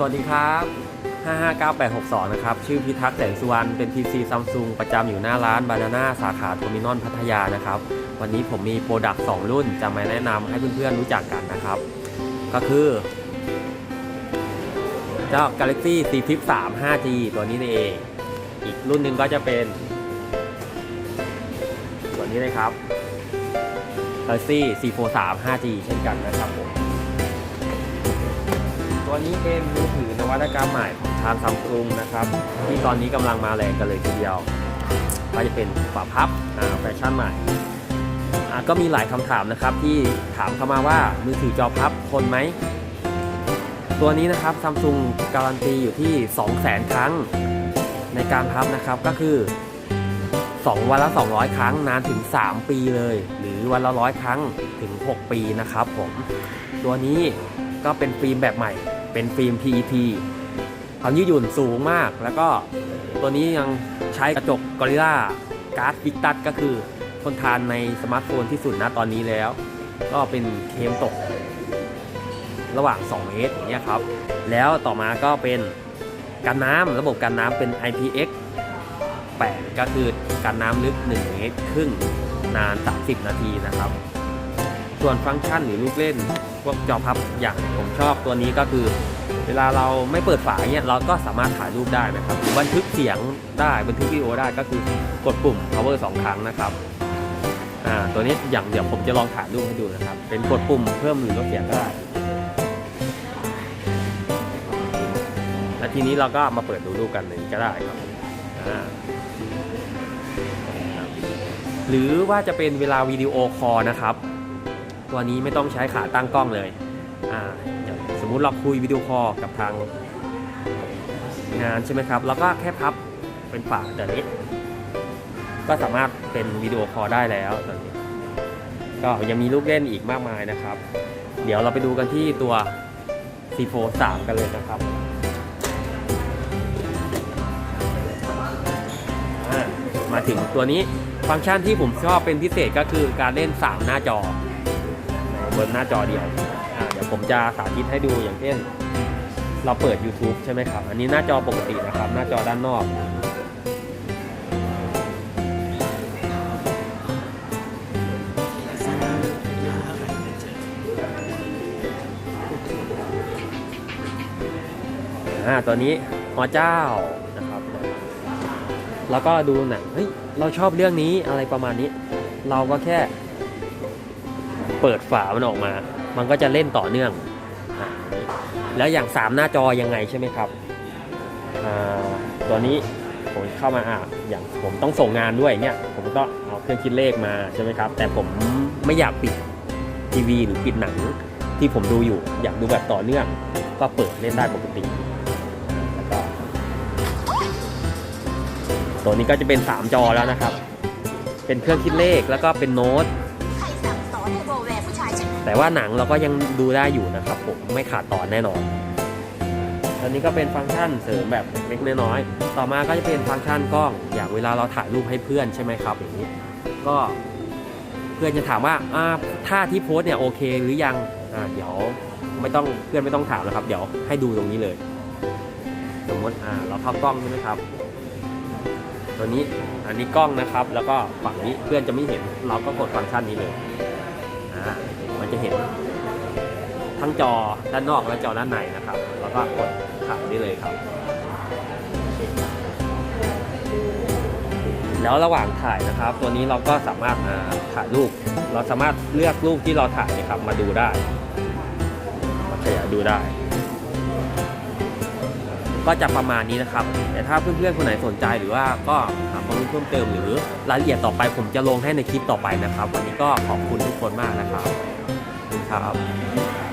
สวัสดีครับ 559862 นะครับ ชื่อพิทักษ์แสงสุวรรณ เป็น PC Samsung ประจำอยู่หน้าร้านบานาน่าสาขาโทมินอนพัทยานะครับ วันนี้ผมมีโปรดักต์ 2 รุ่นจะมาแนะนำให้เพื่อนๆรู้จักกันนะครับ ก็คือ เจ้า Galaxy Z Flip 3 5G ตัวนี้นี่เอง อีกรุ่นหนึ่งก็จะเป็น ตัวนี้เลยครับ Galaxy Z Fold 3 5G เช่นกันนะครับผม ตัวนี้เป็นมือถือนวัตกรรมใหม่ของทางซัมซุงนะครับ ที่ตอนนี้กำลังมาแรงกันเลยทีเดียวก็จะเป็นฝาพับแฟชั่นใหม่ก็มีหลายคำถามนะครับที่ถามเข้ามาว่ามือถือจอพับทนไหม ตัวนี้นะครับซัมซุงการันตีอยู่ที่ 200,000 ครั้งในการพับนะครับก็คือ 2 วันละ 200 ครั้งนานถึง 3 ปีเลย หรือวันละร้อยครั้งถึง 6 ปีนะครับผมตัวนี้ก็เป็นฟิล์มแบบใหม่ เป็นฟิล์ม PET ความยืดหยุ่นสูงมาก แล้วก็ตัวนี้ยังใช้กระจก Gorilla Glass Victus ก็คือทนทานในสมาร์ทโฟนที่สุดนะตอนนี้แล้ว ก็เป็นเคมตก ระหว่าง 2 เมตรอย่างเงี้ยครับ แล้วต่อมาก็เป็นกันน้ำระบบกันน้ำเป็น IPX 8 ก็คือกันน้ำลึก 1 เมตรครึ่งนาน 30 นาทีนะครับ ส่วนฟังก์ชันหรือลูกเล่น พวกจอพับอย่างผมชอบตัวนี้ก็คือ เวลาเราไม่เปิดฝาเนี่ยเราก็สามารถถ่ายรูปได้นะครับหรือบันทึกเสียงได้บันทึกวิดีโอได้ก็คือกดปุ่ม power 2 ครั้งนะครับอ่าตัวนี้อย่างเดี๋ยวผมจะลองถ่ายรูปให้ดูนะครับ เป็นกดปุ่มเพิ่มหรือลดเสียงก็ได้และทีนี้เราก็มาเปิดดูรูปกันเลยก็ได้ครับหรือว่าจะเป็นเวลาวิดีโอคอลนะครับ ตัวนี้ไม่ต้องใช้ขาตั้งกล้องเลยอ่าสมมุติเราคุยวิดีโอคอลกับทางงานใช่ไหมครับแล้วก็แค่พับเป็นฝาแบบนี้ ก็สามารถเป็นวิดีโอคอลได้แล้วตอนนี้ ก็ยังมีลูกเล่นอีกมากมายนะครับ เดี๋ยวเราไปดูกันที่ตัว C4 3กันเลยนะครับมาถึงตัวนี้ฟังก์ชันที่ผมชอบเป็นพิเศษก็คือการเล่น 3 หน้าจอ บนหน้าจอเดียวอ่าเดี๋ยวผมจะสาธิตให้ดูอย่างเช่น เราเปิด YouTube ใช่ไหมครับ อันนี้หน้าจอปกตินะครับ หน้าจอด้านนอก อ่าตัวนี้อ๋อเจ้านะครับ แล้วก็ดูหนังเฮ้ยเราชอบเรื่องนี้อะไรประมาณนี้ เราก็แค่ เปิดฝามันออกมา มันก็จะเล่นต่อเนื่อง แล้วอย่าง 3 หน้าจอยังไงใช่ไหมครับ ตัวนี้ผมเข้ามาอ่าอย่างผมต้องส่งงานด้วยเนี่ย ผมก็เอาเครื่องคิดเลขมาใช่ไหมครับ แต่ผมไม่อยากปิดทีวีหรือปิดหนังที่ผมดูอยู่ อยากดูแบบต่อเนื่อง ก็เปิดเล่นได้ปกติแล้วก็ตัวนี้ก็จะเป็น 3 จอแล้วนะครับ เป็นเครื่องคิดเลขแล้วก็เป็นโน้ต แต่ว่าหนังเราก็ยังดูได้อยู่นะครับผมไม่ขาดตอนแน่นอน อันนี้ก็เป็นฟังก์ชันเสริมแบบเล็กๆน้อยๆต่อมาก็จะเป็นฟังก์ชันกล้อง อย่างเวลาเราถ่ายรูปให้เพื่อนใช่ไหมครับอย่างนี้ก็เพื่อนจะถามว่าอ่าท่าที่โพสเนี่ยโอเคหรือยังอ่าเดี๋ยวไม่ต้องเพื่อนไม่ต้องถามนะครับ เดี๋ยวให้ดูตรงนี้เลย สมมติอ่าเราเข้ากล้องใช่ไหมครับ ตัวนี้อันนี้กล้องนะครับ แล้วก็ฝั่งนี้เพื่อนจะไม่เห็นเราก็กดฟังก์ชันนี้เลย เห็น ทั้งจอด้านนอกและจอด้านในนะครับ แล้วก็กดถ่ายได้เลยครับ แล้วระหว่างถ่ายนะครับ ตัวนี้เราก็สามารถาถ่ายรูป เราสามารถเลือกรูปที่เราถ่ายนะครับ มาดูได้มาขยายดูได้ ก็จะประมาณนี้นะครับ แต่ถ้าเพื่อนๆคนไหนสนใจหรือว่าก็หาความรู้เพิ่มเติมหรือรายละเอียดต่อไปผมจะลงให้ในคลิปต่อไปนะครับ วันนี้ก็ขอบคุณทุกคนมากนะครับ ครับ